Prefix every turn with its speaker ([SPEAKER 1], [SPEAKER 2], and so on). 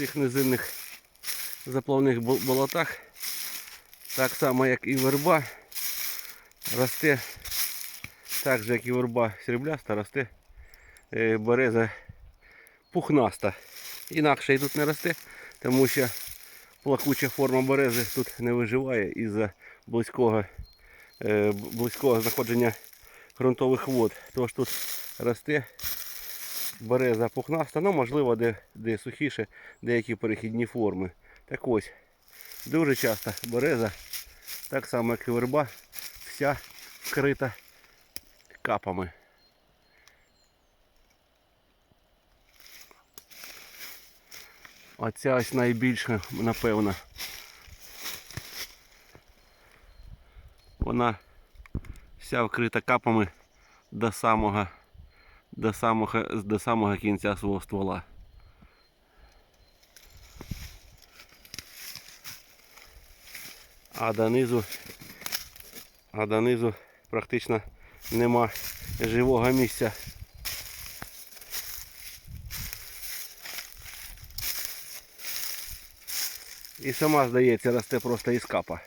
[SPEAKER 1] цих низинних заплавних болотах, так само як і верба, росте, так же як і верба срібляста, росте е, береза пухнаста. Інакше і тут не росте, тому що плакуча форма берези тут не виживає із-за близького, е, близького знаходження ґрунтових вод. Тож тут росте береза пухнаста, ну можливо де, де сухіше, деякі перехідні форми. Так ось, дуже часто береза, так само як і верба, вся вкрита капами. Оця ось найбільша, напевно. Вона вся вкрита капами до самого, до самого, до самого кінця свого ствола. А донизу, а донизу практично нема живого місця. І сама, здається, росте просто із капа.